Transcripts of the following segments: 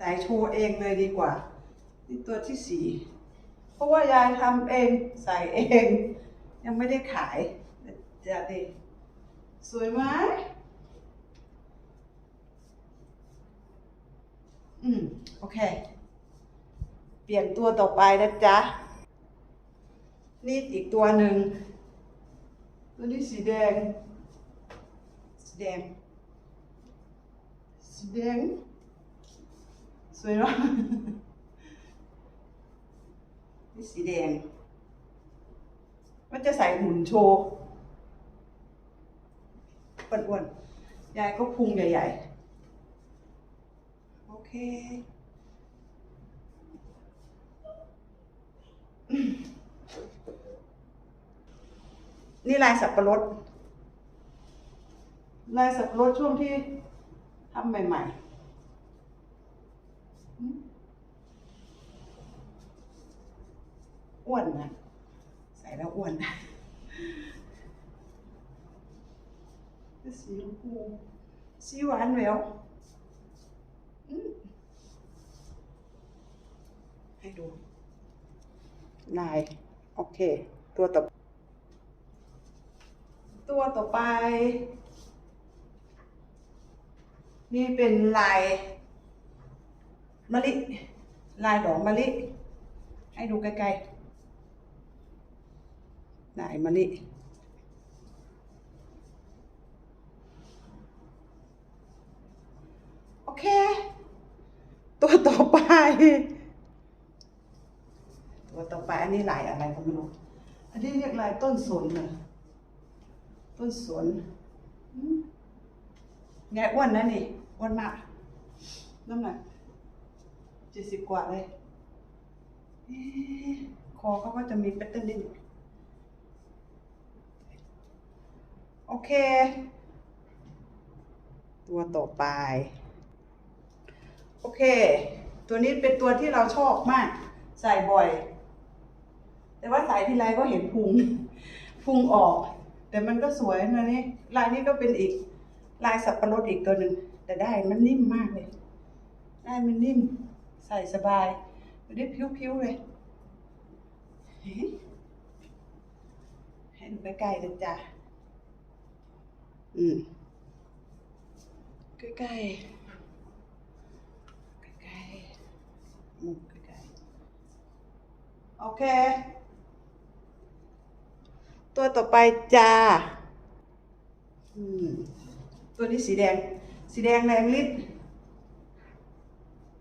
ใส่โชว์เองเลยดีกว่า นี่ตัวที่สี่เพราะว่ายายทำเองใส่เอง ยังไม่ได้ขายจะดิสวยไหมอืม โอเค เปลี่ยนตัวต่อไปนะจ๊ะ นี่อีกตัวหนึ่ง ตัวนี้สีแดง สีแดง สีแดง สวยเนาะนี่สีแดงมันจะใส่หุ่นโชว์อ้วนๆยายก็พุงใหญ่ๆ โอเคนี่ลายสับปะรด ลายสับปะรดช่วงที่ทำใหม่ ๆ อ้วนนะใส่แล้วอ้วนนะสีชมพูสีหวานแหววให้ดูลาย โอเค ตัวต่อ ตัวต่อไป นี่เป็นลาย มะลิ ลายดอกมะลิ ให้ดูใกล้ๆลายมะลิโอเค ตัวต่อไป ตัวต่อไปอันนี้ลายอะไรก็ไม่รู้ อันนี้เรียกลายต้นสนเหรอต้นสนไงอ้วนนะนี่อ้วนมากน้ำหนัก จ็ดสิบกว่าเลยคอเขาก็จะมีแพทเทิร์นนิดนึงโอเค ตัวต่อไป โอเค ตัวนี้เป็นตัวที่เราชอบมาก ใส่บ่อย แต่ว่าใส่ทีไรก็เห็นพุง พุงออก แต่มันก็สวยนะนี่ลายนี้ก็เป็นอีก ลายสับปะรดอีกตัวหนึ่ง แต่ได้มันนิ่มมากเลย ได้มันนิ่ม ใส่สบายไม่ได้พิ้วๆเลยเฮ้ยให้ดูใกล้ๆเลยจ้ะอืมใกล้ๆใกล้ๆมุมใกล้ๆโอเค ตัวต่อไปจ้า อืม ตัวนี้สีแดง สีแดงแรงฤทธิ์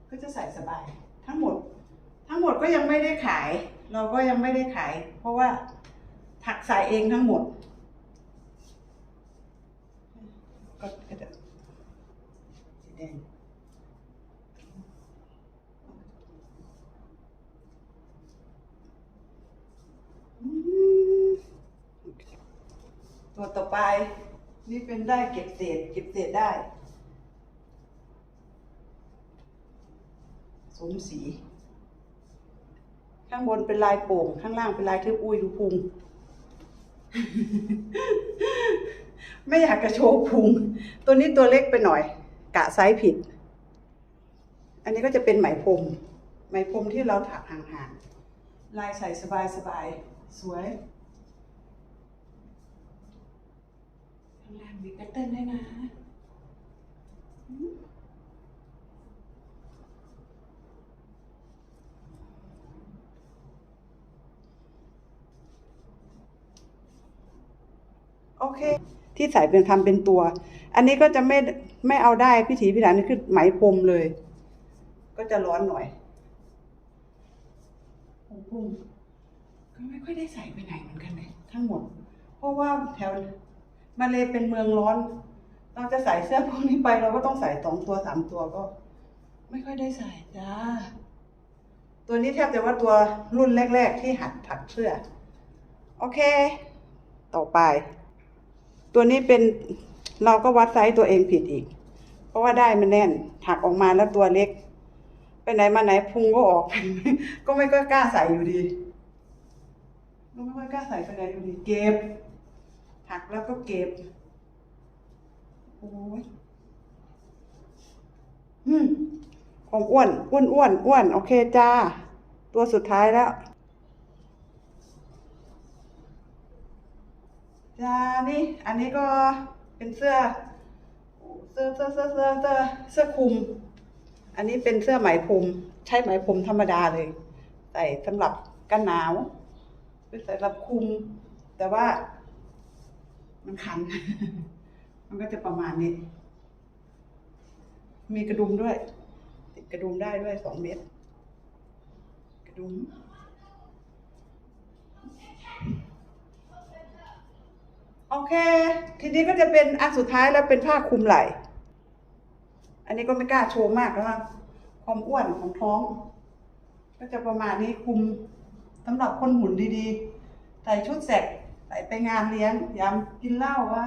ก็จะใส่สบาย ทั้งหมด ทั้งหมดก็ยังไม่ได้ขาย เราก็ยังไม่ได้ขาย เพราะว่าถักใส่เองทั้งหมดก็ก็จะสีแดงอืมตัวต่อไป นี่เป็นได้เก็บเศษ เก็บเศษได้ สมสี ข้างบนเป็นลายโป่ง ข้างล่างเป็นลายทึบอุ้ยดูพุง ไม่อยากจะโชว์พุง ตัวนี้ตัวเล็กไปหน่อย กะไซส์ผิด อันนี้ก็จะเป็นไหมพรม ไหมพรมที่เราถักห่างๆ ลายใส่สบายๆ สวยข้างล่างมีแพทเทิร์นด้วยนะอืมโอ เค ที่ใส่เป็นทำเป็นตัว อันนี้ก็จะไม่ไม่เอาได้พิถีพิถันนี่คือไหมพรมเลย ก็จะร้อนหน่อยผมพุ่มก็ไม่ค่อยได้ใส่ไปไหนเหมือนกันเลยทั้งหมด เพราะว่าแถวมาเลยเป็นเมืองร้อน เราจะใส่เสื้อพวกนี้ไปเราก็ต้องใส่สองตัวสามตัวก็ ไม่ค่อยได้ใส่จ้าตัวนี้แทบจะว่าตัวรุ่นแรก ๆ ที่หัดถักเสื้อ โอเค ต่อไป ตัวนี้เป็นเราก็วัดไซส์ตัวเองผิดอีก เพราะว่าได้มันแน่นถักออกมาแล้วตัวเล็ก ไปไหนมาไหนพุงก็ออก ก็ไม่ก็กล้าใส่อยู่ดีก็ไม่ค่อยกล้าใส่ไปไหนอยู่ดีเก็บหักแล้วก็เก็บโอ้ยอืมความอ้วน อ้วนอ้วนอ้วน โอเคจ้า ตัวสุดท้ายแล้ว จ้านี่อันนี้ก็เป็นเสื้อ เสื้อเสื้อเสื้อเสื้อเสื้อเสื้อคลุม อันนี้เป็นเสื้อไหมพรมใช้ไหมพรมธรรมดาเลย ใส่สำหรับกันหนาวเป็นสำหรับคลุม แต่ว่า มันคัน มันก็จะประมาณนี้ มีกระดุมด้วย ติดกระดุมได้ด้วยสองเมตรกระดุม เค ทีนี้ก็จะเป็นอันสุดท้ายแล้วเป็นผ้าคลุมไหล่ อันนี้ก็ไม่กล้าโชว์มากแล้วนะความอ้วนของท้อง ก็จะประมาณนี้คลุมสำหรับคนหุ่นดีๆ ใส่ชุดแสกใส่ไปงานเลี้ยงยามกินเหล้าว่า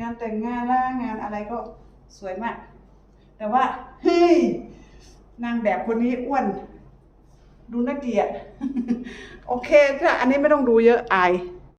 งานแต่งงานล่างานอะไรก็สวยมาก แต่ว่า เฮ้ย นางแบบคนนี้อ้วน ดูน่าเกลียด โอเคถ้าอันนี้ไม่ต้องดูเยอะอาย